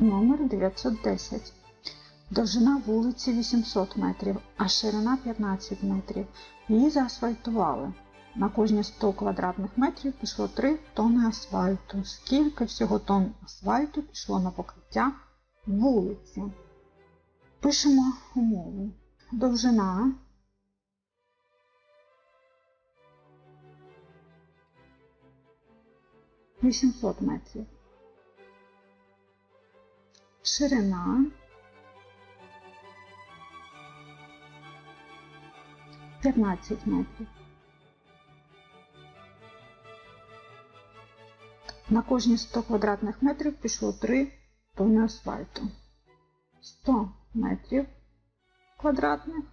Номер 910. Довжина вулиці 800 метрів, а ширина 15 метрів. Її заасфальтували. На кожні 100 квадратних метрів пішло 3 тонни асфальту. Скільки всього тонн асфальту пішло на покриття вулиці? Пишемо умову. Довжина – 800 метрів. Ширина 15 метрів. На кожні 100 квадратних метрів пішло 3 тонни асфальту. 100 метрів квадратних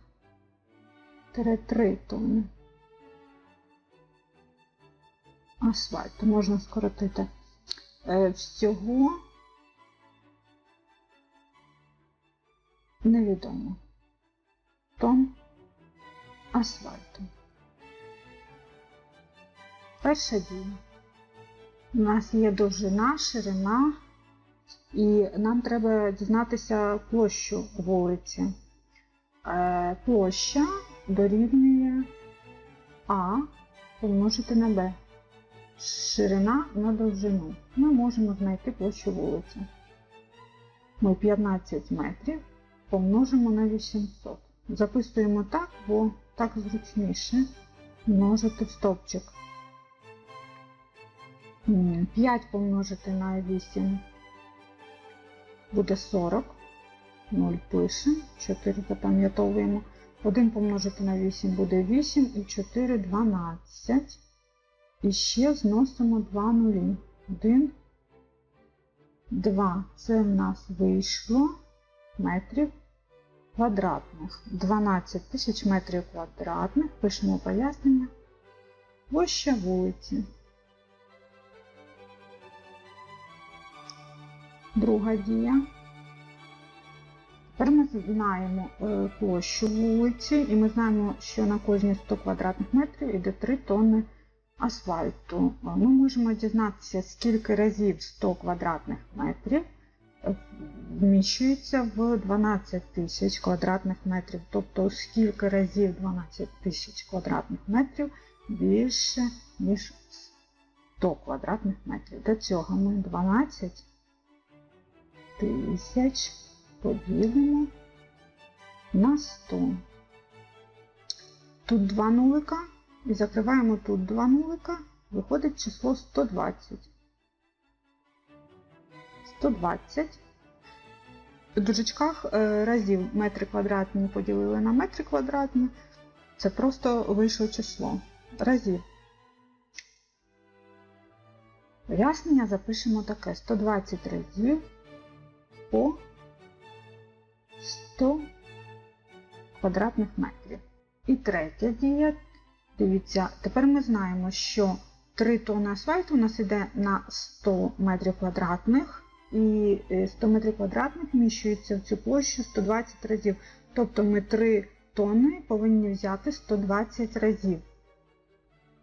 3 тонни асфальту. Можна скоротити Е, всього невідомо тонн асфальту. Перша дія. У нас є довжина, ширина, і нам треба дізнатися площу вулиці. Е, Площа дорівнює А помножити на Б. Ширина на довжину. Ми можемо знайти площу вулиці. Ми 15 метрів помножимо на 800. Записуємо так, бо так зручніше множити в стовпчик. 5 помножити на 8 буде 40. 0 пишемо, 4 запам'ятовуємо. 1 помножити на 8 буде 8 і 4 12. І ще зносимо 2 нулі. 1, 2. Це в нас вийшло метрів квадратних. 12 тисяч метрів квадратних. Пишемо пояснення. Площа вулиці. Друга дія. Тепер ми знаємо е, площу вулиці, і ми знаємо, що на кожні 100 квадратних метрів йде 3 тонни асфальту. Ми можемо дізнатися, скільки разів 100 квадратних метрів вміщується в 12 тисяч квадратних метрів. Тобто, скільки разів 12 тисяч квадратних метрів більше, ніж 100 квадратних метрів. Для цього ми 12 тисяч поділимо на 100. Тут два нулика і закриваємо тут два нулика, виходить число 120. 120. В дужечках е, разів метри квадратні поділили на метри квадратні. Це просто вийшло число. Разів. Пояснення запишемо таке: 120 разів по 100 квадратних метрів. І третя дія. Дивіться, тепер ми знаємо, що 3 тонни асфальту у нас йде на 100 метрів квадратних, і 100 метрів квадратних вміщується в цю площу 120 разів. Тобто ми 3 тонни повинні взяти 120 разів.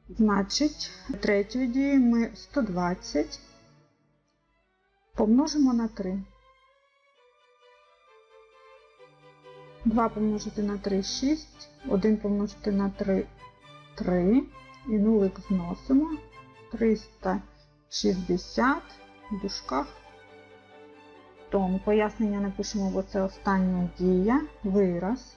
Значить, третьою дією ми 120 помножимо на 3. 2 помножити на 3 6, 1 помножити на 3 3 і нулик зносимо 360 в дужках тонн. Пояснення напишемо, бо це остання дія, вираз.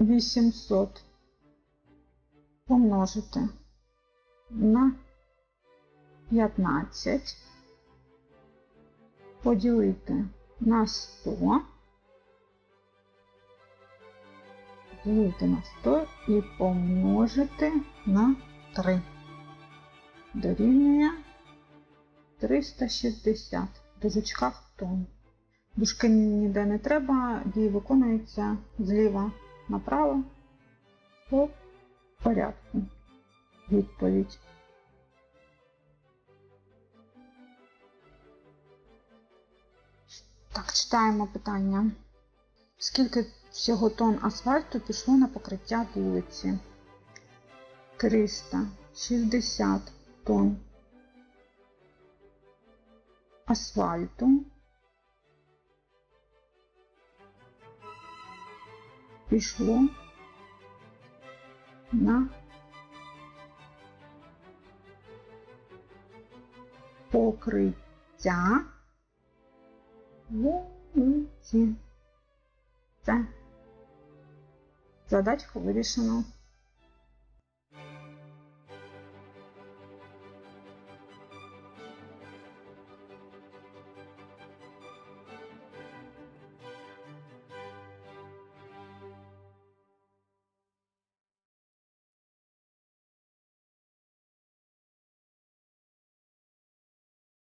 Вісімсот помножити на 15, поділити на 100, поділити на 100 і помножити на 3. Дорівнює 360 в дужечках тонн. Дужки ніде не треба, дії виконуються зліва направо по порядку. Відповідь. Так, читаємо питання. Скільки всього тонн асфальту пішло на покриття вулиці? 300 60 тонн асфальту пішло на покриття вулиці. Це задачку вирішено.